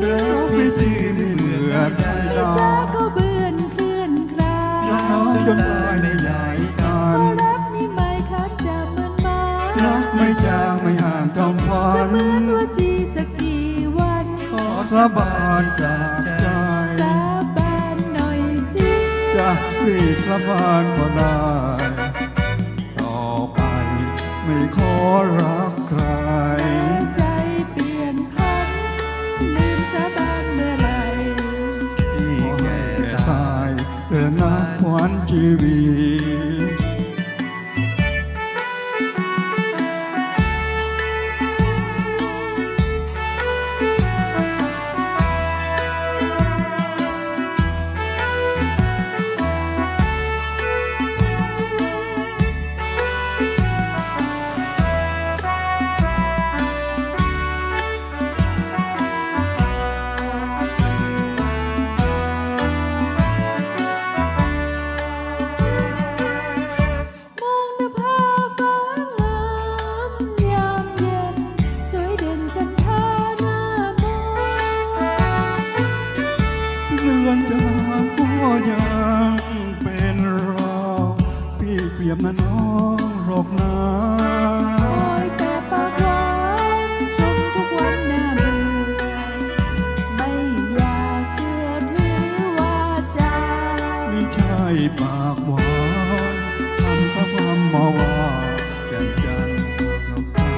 เรักไม่ซื่ไม่เบื่อนใดช้าก็เบื่อนเคลื่อนคลารักจนตายไม่หลายการรักมีไม่คัดจะเหมือนมารักไม่จางไม่ห่างจอมพรเหมือนว่าจีสักกี่วันขอสาบานจากใจสาบานหน่อยสิจะสีสาบานก็ได้ ต่อไปไม่ขอรักใคร นัก นจาก็ยังเป็นเราพี่เปรียบเหมันน้องหรอกนาคอยแปากหวานชมทุกวันน่าบื่อไม่อยากเชื่อถือว่าจไม่ใช่ปากหวานคำคำมาว่าแก่นจันทร์นกตา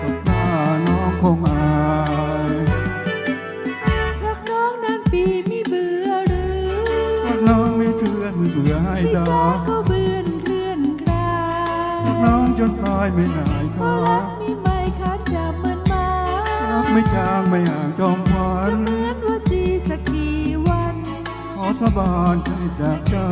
สบตาน้องคง ไม่เชื่อไม่เบื่อให้ไม่ดาทราบเขาเบือนเคลื่อนคลารักน้องจนตายไม่นายเพก็ราะรักนี่ไม่ขาดจะเหมือนหมารักไม่จางไม่ห่างจอมขวัจะญเหมือนว่าจีสักกี่วัน ขอสาบานใจจากใจสา